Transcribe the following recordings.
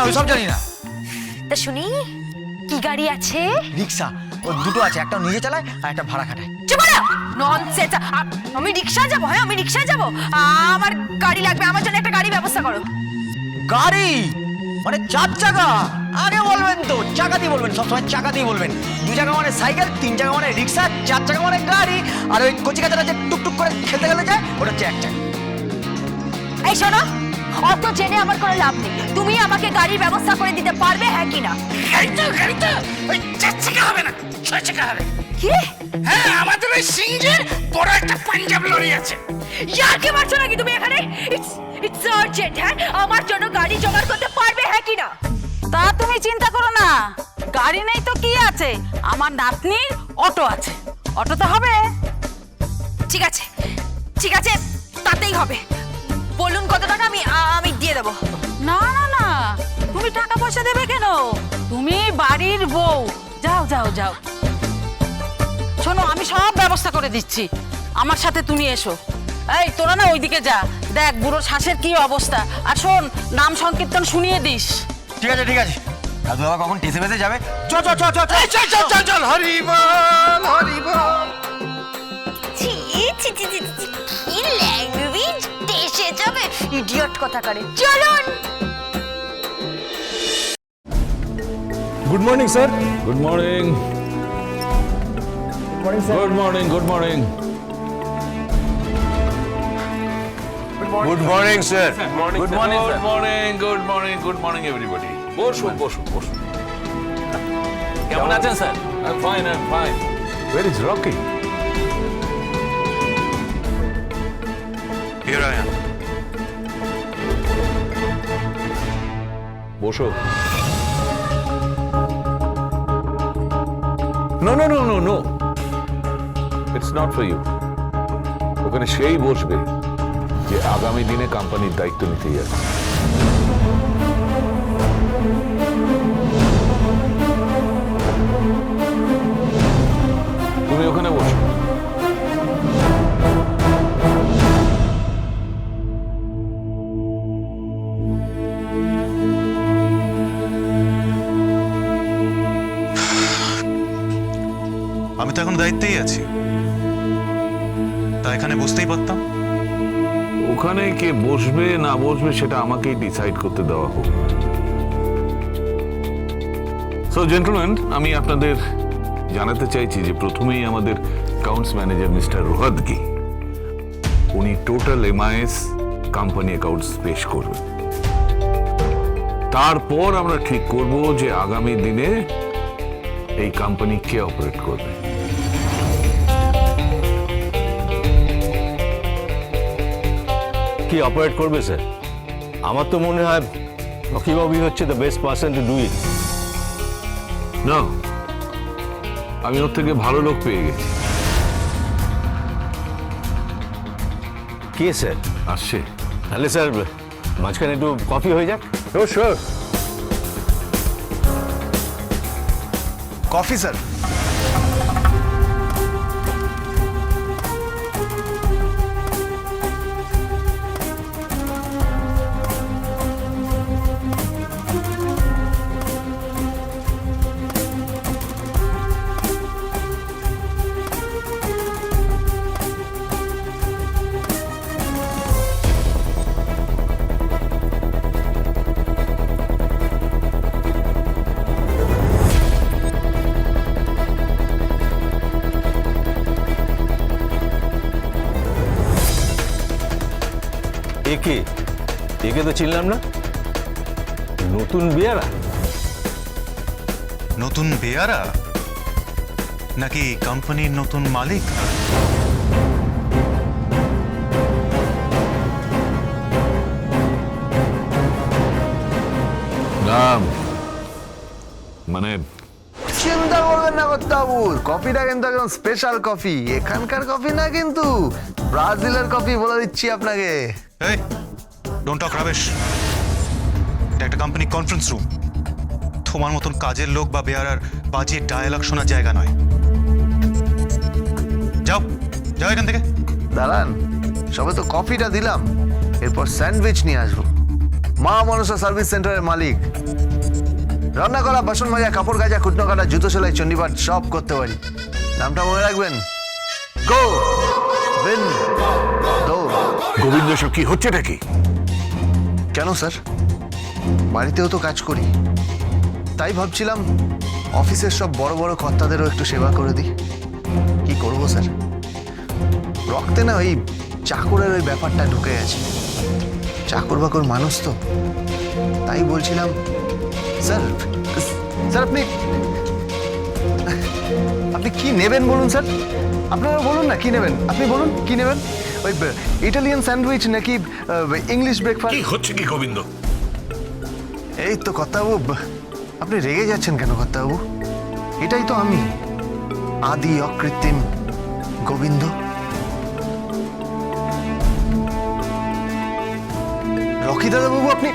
না ওই সব জানি না। তা শুনি কি গাড়ি আছে? রিক্সা। ও দুটো আছে একটা নিজে চালায় আর একটা ভাড়া খাটায়। চুপ করো! ননসেন্স আমি রিক্সা যাব হ্যাঁ আমি রিক্সা যাব। আমার গাড়ি লাগবে আমার জন্য একটা গাড়ি ব্যবস্থা করো। গাড়ি? মানে চার চাকা? আগে বলবেন তো চাকা দিয়ে বলবেন সবসময় চাকা দিয়ে বলবেন। দু চাকা মানে সাইকেল তিন চাকা মানে রিক্সা চার চাকা মানে গাড়ি। আর ওই কচি কাচারা যে টুকটুক করে খেলতে গেলে যায় ওটা হচ্ছে এক চাকা। এই শোনো অত জেনে আমার কোনো লাভ নেই। তুমি আমাকে গাড়ির ব্যবস্থা করে দিতে পারবে হ্যাঁ কি না? গাড়ি তো গাড়ি ওই চার চাকা হবে না ছয় চাকা হবে। কি? হ্যাঁ আমাদের ওই সিংহের বড় একটা পাঞ্জাব লরি আছে। ইয়ার্কি মারছো নাকি তুমি এখানে? ইটস ইটস আর্জেন্ট হ্যাঁ? আমার জন্য গাড়ি জোগাড় করতে পারবে হ্যাঁ কি না? তা তুমি চিন্তা করো না। গাড়ি নেই তো কি আছে? আমার নাতনির অটো আছে। অটো তো হবে। ঠিক আছে ঠিক আছে তাতেই হবে। বলুন কত টাকা আমি আমি দিয়ে দেবো। না না না তুমি টাকা পয়সা দেবে কেন? তুমি বাড়ির বউ। যাও যাও যাও। শোনো আমি সব ব্যবস্থা করে দিচ্ছি। আমার সাথে তুমি এসো। এই তোরা না ওইদিকে যা। দেখ বুড়ো শ্বাসের কি অবস্থা। আর শোন নাম সংকীর্তন শুনিয়ে দিস। ঠিক আছে ঠিক আছে। দাদু বাবা কখন টেসে বেসে যাবে? চ চ চ চ চল চল চল চল। হরি বল হরি বল। ছি ছি ছি ছি। যাবে? ইডিয়ট কথা করে চলুন good morning sir good morning good morning good morning good morning sir good morning good morning good morning good morning everybody বসুন বসুন বসুন কেমন আছেন sir I fine I fine where is Rocky Here I am. বসো। No no no no no it's not for you ওখানে সেই বসবে যে আগামী দিনে কোম্পানির দায়িত্ব নিতে যাচ্ছে তুমি ওখানে বসো। আমি তো এখন দায়িত্বেই আছি। তা এখানে বুঝতেই পারতাম। ওখানে কে বসবে, না বসবে, সেটা আমাকেই ডিসাইড করতে দেওয়া হোক। সো জেন্টলম্যান আমি আপনাদের জানাতে চাইছি যে প্রথমেই আমাদের অ্যাকাউন্টস ম্যানেজার মিস্টার রোহাদগি উনি টোটাল এমআইএস কোম্পানি অ্যাকাউন্টস পেশ করবেন। তারপর আমরা ঠিক করব যে আগামী দিনে এই কোম্পানি কে অপারেট করবে। কি অপারেট করবে স্যার আমার তো মনে হয় রকিবাবুই হচ্ছে the best person to do it না আমি ওর থেকে ভালো লোক পেয়ে গেছি। কে স্যার আসছে। তাহলে স্যার মাঝখানে একটু কফি হয়ে যাক। ও শিওর কফি স্যার একে? একে তো চিনলাম না। নতুন বিয়ারা। নতুন বেয়ারা? নাকি কোম্পানির নতুন মালিক? মানে চিন্তা করবেন না বাবুর কফিটা কিন্তু একদম স্পেশাল কফি। এখানকার কফি না কিন্তু ব্রাজিলের কফি বলে দিচ্ছি আপনাকে। এই ডোন্ট টক রাবেশ একটা কোম্পানি কনফারেন্স রুম তোমার মতন কাজের লোক বা বেয়ারার বাজে ডায়ালগ শোনার জায়গা নয়। যাও যাও এখান থেকে। দাঁড়ান সবে তো কফিটা দিলাম। এরপর স্যান্ডউইচ নিয়ে আসব। মা মনসা সার্ভিস সেন্টারের মালিক। রান্না করা বাসন মাজা, কাপড় কাচা কুটনো কাটা, জুতো সেলাই, চণ্ডীপাঠ সব করতে পারি। নামটা মনে রাখবেন? গো বিন দো গোবিন্দ সব কি হচ্ছেটা কি কেন স্যার? বাড়িতেও তো কাজ করি। তাই ভাবছিলাম অফিসের সব বড় বড় কর্তাদেরও একটু সেবা করে দিই। কি করব স্যার? রক্তে না ওই চাকরের ওই ব্যাপারটা ঢুকে গেছে। চাকর বাকর মানুষ তো। তাই বলছিলাম স্যার স্যার আপনি আপনি কি নেবেন বলুন স্যার? আপনারা বলুন না কি নেবেন? আপনি বলুন কি নেবেন? ওই ইটালিয়ান স্যান্ডউইচ নাকি ইংলিশ ব্রেকফাস্ট কি হচ্ছে কি গোবিন্দ? এই তো কর্তাবাবু ব- আপনি রেগে যাচ্ছেন কেন কর্তাবাবু? এটাই তো আমি আদি অকৃত্রিম গোবিন্দ। রকি দাদাবাবু আপনি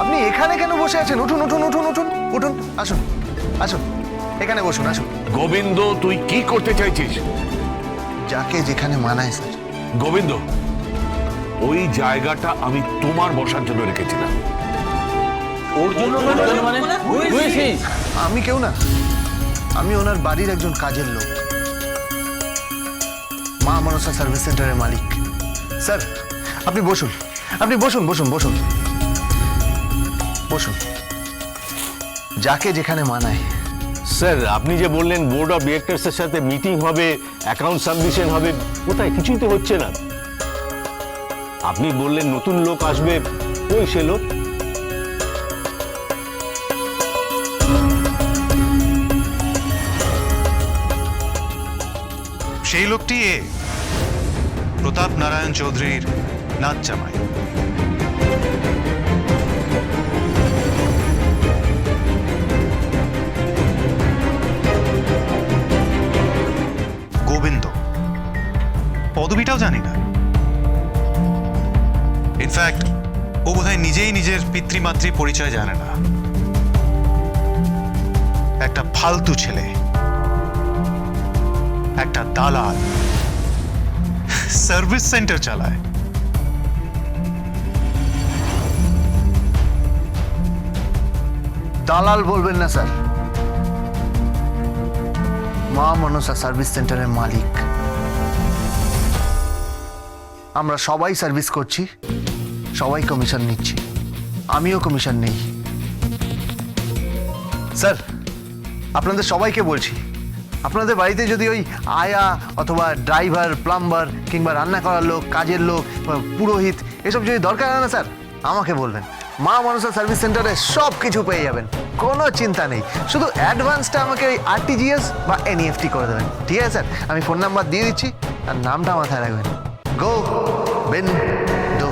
আপনি এখানে কেন বসে আছেন? উঠুন উঠুন উঠুন উঠুন উঠুন আসুন আসুন। এখানে বসুন আসুন। গোবিন্দ তুই কি করতে চাইছিস? যাকে যেখানে মানায় স্যার। গোবিন্দ ওই জায়গাটা আমি তোমার বসার জন্য রেখেছিলাম। আমি কেউ না। আমি ওনার বাড়ির একজন কাজের লোক। মা মনসা সার্ভিস সেন্টারের মালিক। স্যার আপনি বসুন। আপনি বসুন বসুন বসুন। বসুন। যাকে যেখানে মানায়। স্যার, আপনি যে বললেন বোর্ড অফ ডিরেক্টরসের সাথে মিটিং হবে, অ্যাকাউন্ট সাবমিশন হবে, কোথায়? কিছুই তো হচ্ছে না। আপনি বললেন নতুন লোক আসবে, ওই সে লোক। সেই লোকটি এ। প্রতাপ নারায়ণ চৌধুরীর নাচ জামাই পদবিটাও জানি না। ইনফ্যাক্ট ও বোধহয় নিজেই নিজের পিতৃমাতৃ পরিচয় জানে না। একটা ফালতু ছেলে। একটা দালাল। সার্ভিস সেন্টার চালায়। দালাল বলবেন না স্যার। মা মনসা সার্ভিস সেন্টারের মালিক। আমরা সবাই সার্ভিস করছি, সবাই কমিশন নিচ্ছি। আমিও কমিশন নেই। স্যার, আপনাদের সবাইকে বলছি, আপনাদের বাড়িতে যদি ওই আয়া অথবা ড্রাইভার, প্লাম্বার কিংবা রান্না করার লোক, কাজের লোক পুরোহিত, এসব যদি দরকার হয় না স্যার, আমাকে বলবেন। মা মানুষের সার্ভিস সেন্টারে সব কিছু পেয়ে যাবেন, কোনো চিন্তা নেই। শুধু অ্যাডভান্সটা আমাকে ওই আরটিজিএস বা এনইএফটি করে দেবেন। ঠিক আছে স্যার, আমি ফোন নাম্বার দিয়ে দিচ্ছি আর নামটা মাথায় রাখবেন। গো বেন দো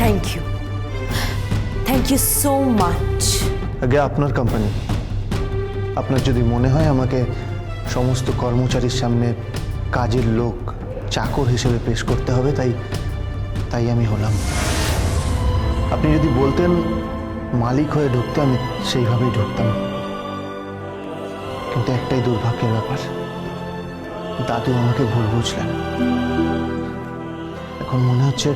thank you thank you so much আগে আপনার কোম্পানি আপনার যদি মনে হয় আমাকে সমস্ত কর্মচারীর সামনে কাজের লোক চাকর হিসেবে পেশ করতে হবে, তাই তাই আমি হলাম। আপনি যদি বলতেন মালিক হয়ে ঢুকতে, আমি সেইভাবেই ঢুকতাম। কিন্তু একটাই দুর্ভাগ্যের ব্যাপার, দাদু আমাকে ভুল বুঝলেন। এখন মনে হচ্ছে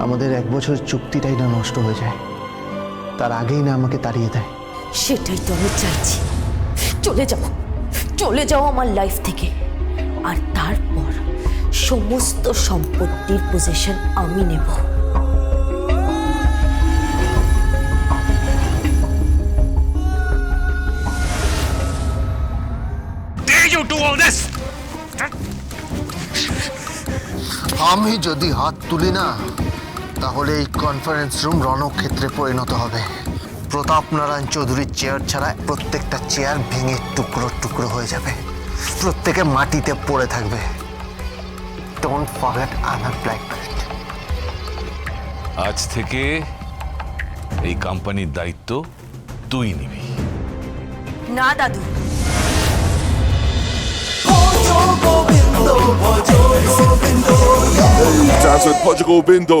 আমাদের এক বছর চুক্তিটাই না নষ্ট হয়ে যায়। তার আগেই না আমাকে তাড়িয়ে দেয়। সেটাই তো আমি চাইছি। চলে যাও চলে যাও আমার লাইফ থেকে। আর তারপর সমস্ত সম্পত্তির পজিশন আমি নেব? আমি যদি হাত তুলি না তাহলে এই কনফারেন্স রুম রণক্ষেত্রে পরিণত হবে। প্রতাপ নারায়ণ চৌধুরীর চেয়ার ছাড়া প্রত্যেকটা চেয়ার ভেঙে টুকরো টুকরো হয়ে যাবে। প্রত্যেকে মাটিতে পড়ে থাকবে। Don't forget am black belt আজ থেকে এই কোম্পানির দায়িত্ব তুই নিবি। না দাদু। With Gobindo.